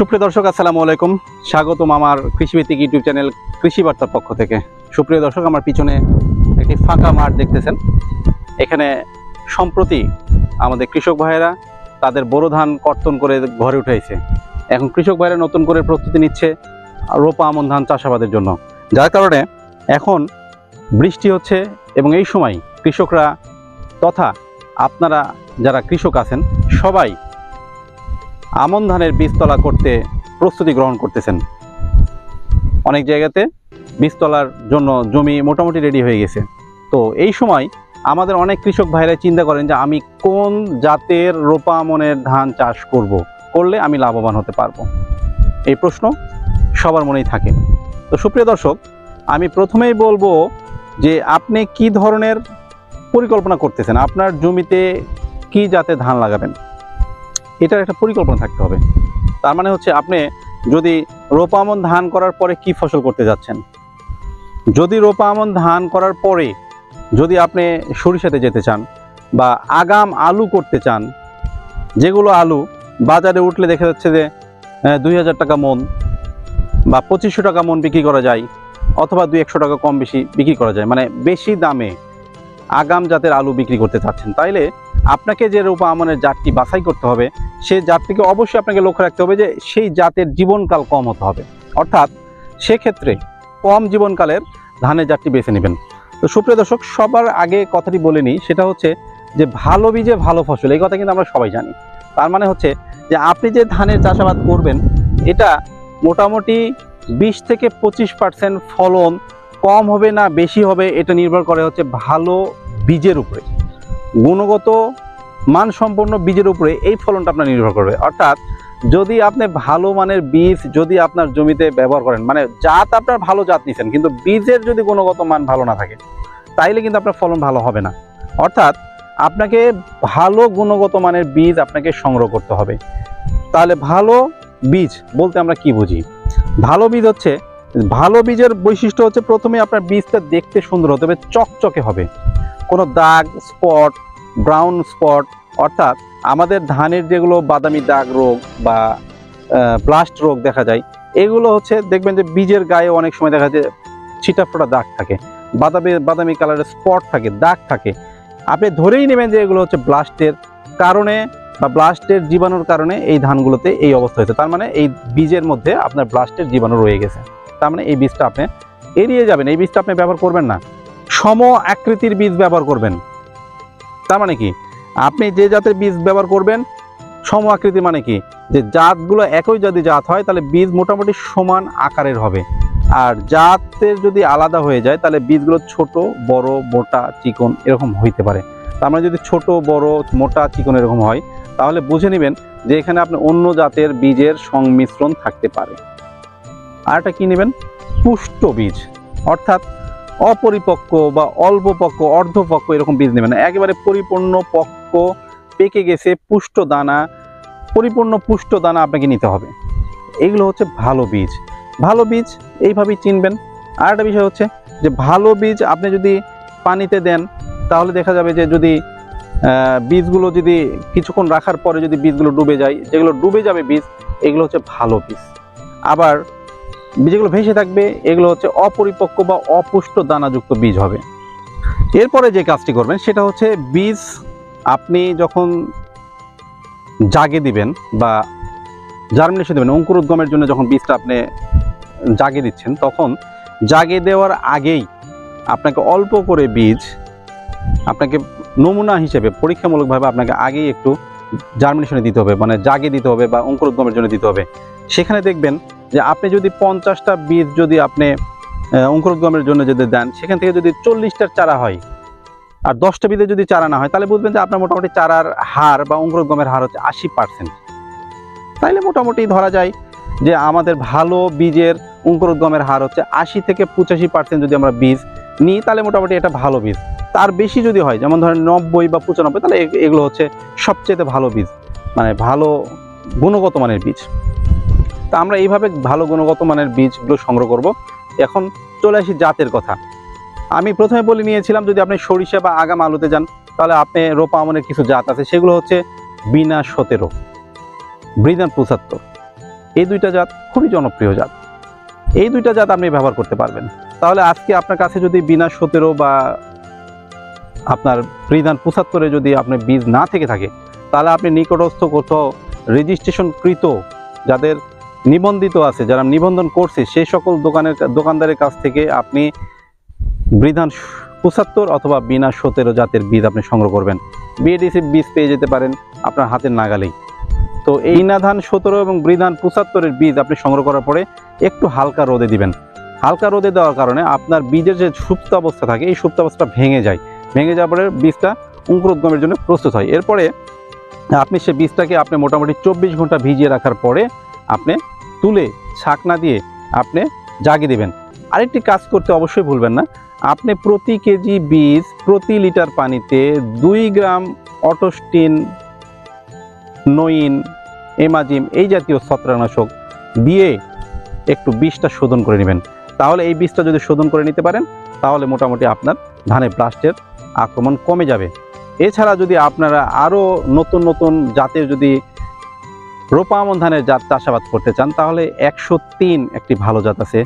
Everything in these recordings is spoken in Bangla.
সুপ্রিয় দর্শক, আসসালামু আলাইকুম। স্বাগতম আমার কৃষিভিত্তিক ইউটিউব চ্যানেল কৃষি বার্তার পক্ষ থেকে। সুপ্রিয় দর্শক, আমার পিছনে একটি ফাঁকা মাঠ দেখতেছেন। এখানে সম্প্রতি আমাদের কৃষক ভাইয়েরা তাদের বোরো ধান কর্তন করে ঘরে উঠাইছে। এখন কৃষক ভাইয়েরা নতুন করে প্রস্তুতি নিচ্ছে রোপা আমন ধান চাষাবাদের জন্য। যার কারণে এখন বৃষ্টি হচ্ছে এবং এই সময় কৃষকরা তথা আপনারা যারা কৃষক আছেন, সবাই আমন ধানের বীজতলা করতে প্রস্তুতি গ্রহণ করতেছেন। অনেক জায়গাতে বীজতলার জন্য জমি মোটামুটি রেডি হয়ে গেছে। তো এই সময় আমাদের অনেক কৃষক ভাইরা চিন্তা করেন যে আমি কোন জাতের রোপা আমনের ধান চাষ করব। করলে আমি লাভবান হতে পারব? এই প্রশ্ন সবার মনেই থাকে। তো সুপ্রিয় দর্শক, আমি প্রথমেই বলব যে আপনি কি ধরনের পরিকল্পনা করতেছেন? আপনার জমিতে কি জাতে ধান লাগাবেন? এটার একটা পরিকল্পনা থাকতে হবে। তার মানে হচ্ছে আপনি যদি রোপা আমন ধান করার পরে কি ফসল করতে যাচ্ছেন? যদি রোপা আমন ধান করার পরে যদি আপনি সরিষাতে যেতে চান বা আগাম আলু করতে চান, যেগুলো আলু বাজারে উঠলে দেখা যাচ্ছে যে দুই হাজার টাকা মন বা পঁচিশশো টাকা মন বিক্রি করা যায় অথবা দুই একশো টাকা কম বেশি বিক্রি করা যায়। মানে বেশি দামে আগাম জাতের আলু বিক্রি করতে চাচ্ছেন। তাইলে আপনাকে যে রূপা আমনের জাতটি বাছাই করতে হবে, সেই জাতটিকে অবশ্যই আপনাকে লক্ষ্য রাখতে হবে যে সেই জাতের জীবনকাল কম হতে হবে। অর্থাৎ সেক্ষেত্রে কম জীবনকালের ধানের জাতটি বেছে নেবেন। তো সুপ্রিয় দর্শক, সবার আগে কথাটি বলে নিই, সেটা হচ্ছে যে ভালো বীজে ভালো ফসল, এই কথা কিন্তু আমরা সবাই জানি। তার মানে হচ্ছে যে আপনি যে ধানের চাষাবাদ করবেন, এটা মোটামুটি বিশ থেকে পঁচিশ পার্সেন্ট ফলন কম হবে না বেশি হবে, এটা নির্ভর করে হচ্ছে ভালো বীজের উপরে। গুণগত মানসম্পন্ন বীজের উপরে এই ফলনটা আপনার নির্ভর করবে। অর্থাৎ যদি আপনি ভালো মানের বীজ যদি আপনার জমিতে ব্যবহার করেন মানে জাত আপনার ভালো জাত নিছেন, কিন্তু বীজের যদি গুণগত মান ভালো না থাকে, তাইলে কিন্তু আপনার ফলন ভালো হবে না। অর্থাৎ আপনাকে ভালো গুণগত মানের বীজ আপনাকে সংগ্রহ করতে হবে। তাহলে ভালো বীজ বলতে আমরা কি বুঝি? ভালো বীজ হচ্ছে, ভালো বীজের বৈশিষ্ট্য হচ্ছে প্রথমে আপনার বীজটা দেখতে সুন্দর হতে হবে চকচকে হবে। কোনো দাগ স্পট ব্রাউন স্পট অর্থাৎ আমাদের ধানের যেগুলো বাদামি দাগ রোগ বা ব্লাস্ট রোগ দেখা যায়, এগুলো হচ্ছে দেখবেন যে বীজের গায়ে অনেক সময় দেখা যায় ছিটা ফোটা দাগ থাকে, বাদামি বাদামি কালারের স্পট থাকে, দাগ থাকে। আপনি ধরেই নেবেন যে এগুলো হচ্ছে ব্লাস্টের কারণে বা ব্লাস্টের জীবাণুর কারণে এই ধানগুলোতে এই অবস্থা হয়েছে। তার মানে এই বীজের মধ্যে আপনার ব্লাস্টের জীবাণু রয়ে গেছে। তার মানে এই বীজটা আপনি এড়িয়ে যাবেন, এই বীজটা আপনি ব্যবহার করবেন না। সম আকৃতির বীজ ব্যবহার করবেন। তার মানে কি? আপনি যে জাতের বীজ ব্যবহার করবেন, সম আকৃতি মানে কি? যে জাতগুলো একই যদি জাত হয়, তাহলে বীজ মোটামুটি সমান আকারের হবে। আর জাতের যদি আলাদা হয়ে যায়, তাহলে বীজগুলো ছোট, বড়, মোটা, চিকন এরকম হইতে পারে। তার মানে যদি ছোট, বড়, মোটা, চিকন এরকম হয়, তাহলে বুঝে নেবেন যে এখানে আপনি অন্য জাতের বীজের সংমিশ্রণ থাকতে পারে। আর একটা কি নেবেন? পুষ্ট বীজ। অর্থাৎ অপরিপক্ক বা অল্প পক্ক অর্ধপক্ক এরকম বীজ নেবেন না। একেবারে পরিপূর্ণ পক্ক, পেকে গেছে পুষ্ট দানা, পরিপূর্ণ পুষ্ট দানা আপনাকে নিতে হবে। এগুলো হচ্ছে ভালো বীজ। ভালো বীজ এইভাবেই চিনবেন। আর একটা বিষয় হচ্ছে যে ভালো বীজ আপনি যদি পানিতে দেন, তাহলে দেখা যাবে যে যদি বীজগুলো যদি কিছুক্ষণ রাখার পরে যদি বীজগুলো ডুবে যায়, যেগুলো ডুবে যাবে বীজ, এগুলো হচ্ছে ভালো বীজ। আবার যেগুলো ভেসে থাকবে, এগুলো হচ্ছে অপরিপক্ক বা অপুষ্ট দানাযুক্ত বীজ হবে। এরপরে যে কাজটি করবেন, সেটা হচ্ছে বীজ আপনি যখন জাগে দিবেন বা জার্মিনেশন দেবেন অঙ্কুরোদ্গমের জন্য যখন বীজটা আপনি জাগে দিচ্ছেন, তখন জাগে দেওয়ার আগেই আপনাকে অল্প করে বীজ আপনাকে নমুনা হিসেবে, পরীক্ষামূলকভাবে আপনাকে আগেই একটু জার্মিনেশনে দিতে হবে মানে জাগে দিতে হবে বা অঙ্কুরোদ্গমের জন্য দিতে হবে। সেখানে দেখবেন যে আপনি যদি পঞ্চাশটা বীজ যদি আপনি অঙ্কুরোদ্গমের জন্য যদি দেন, সেখান থেকে যদি চল্লিশটার চারা হয় আর দশটা বীজে যদি চারা না হয়, তাহলে বুঝবেন যে আপনার মোটামুটি চারার হার বা অঙ্কুরোদ্গমের হার হচ্ছে আশি পার্সেন্ট তাইলে মোটামুটি ধরা যায় যে আমাদের ভালো বীজের অঙ্কুরোদ্গমের হার হচ্ছে আশি থেকে পঁচাশি পার্সেন্ট যদি আমরা বীজ নিই, তাহলে মোটামুটি এটা ভালো বীজ। তার বেশি যদি হয়, যেমন ধরেন নব্বই বা পঁচানব্বই, তাহলে এগুলো হচ্ছে সবচেয়ে ভালো বীজ মানে ভালো গুণগত মানের বীজ। তা আমরা এইভাবে ভালো গুণগত মানের বীজগুলো সংগ্রহ করব। এখন চলে আসি জাতের কথা। আমি প্রথমে বলে নিয়েছিলাম, যদি আপনি সরিষা বা আগাম আলুতে যান, তাহলে আপনি রোপা আমনের কিছু জাত আছে। সেগুলো হচ্ছে বিনা সতেরো বৃদান পঁচাত্তর। এই দুইটা জাত খুবই জনপ্রিয় জাত। এই দুইটা জাত আপনি ব্যবহার করতে পারবেন। তাহলে আজকে আপনার কাছে যদি বিনা সতেরো বা আপনার বৃদান পঁচাত্তরে যদি আপনার বীজ না থেকে থাকে, তাহলে আপনি নিকটস্থ কোথাও রেজিস্ট্রেশনকৃত যাদের নিবন্ধিত আছে, যারা নিবন্ধন করছে, সেই সকল দোকানের, দোকানদারের কাছ থেকে আপনি বৃধান পঁচাত্তর অথবা বিনা সতেরো জাতের বীজ আপনি সংগ্রহ করবেন। বিএডিসি বীজ পেয়ে যেতে পারেন আপনার হাতের নাগালেই। তো এই ধান সতেরো এবং বৃধান পঁচাত্তরের বীজ আপনি সংগ্রহ করার পরে একটু হালকা রোদে দিবেন। হালকা রোদে দেওয়ার কারণে আপনার বীজের যে সুপ্ত অবস্থা থাকে, এই সুপ্ত অবস্থা ভেঙে যায়। ভেঙে যাওয়ার পরে বীজটা অঙ্কুরোদ্গমের জন্য প্রস্তুত হয়। এরপরে আপনি সে বীজটাকে আপনি মোটামুটি চব্বিশ ঘণ্টা ভিজিয়ে রাখার পরে আপনি তুলে ছাকনা দিয়ে আপনি জাগিয়ে দেবেন। আরেকটি কাজ করতে অবশ্যই ভুলবেন না। আপনি প্রতি কেজি বীজ প্রতি লিটার পানিতে দুই গ্রাম অটোস্টিন, নইন, এমাজিম এই জাতীয় ছত্রাকনাশক দিয়ে একটু বীজটা শোধন করে নেবেন। তাহলে এই বীজটা যদি শোধন করে নিতে পারেন, তাহলে মোটামুটি আপনার ধানে ব্লাস্টের আক্রমণ কমে যাবে। এছাড়া যদি আপনারা আরও নতুন নতুন জাতের যদি রোপা আমন ধানের জাত চাষাবাদ করতে চান, তাহলে একশো তিন একটি ভালো জাত আছে।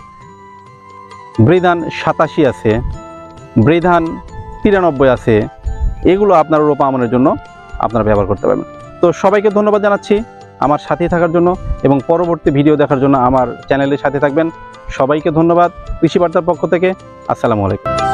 বৃধান সাতাশি আছে বৃধান তিরানব্বই আছে, এগুলো আপনার রোপা আমনের জন্য আপনারা ব্যবহার করতে পারবেন। তো সবাইকে ধন্যবাদ জানাচ্ছি আমার সাথে থাকার জন্য এবং পরবর্তী ভিডিও দেখার জন্য আমার চ্যানেলের সাথে থাকবেন। সবাইকে ধন্যবাদ কৃষি বার্তার পক্ষ থেকে, আসসালামু আলাইকুম।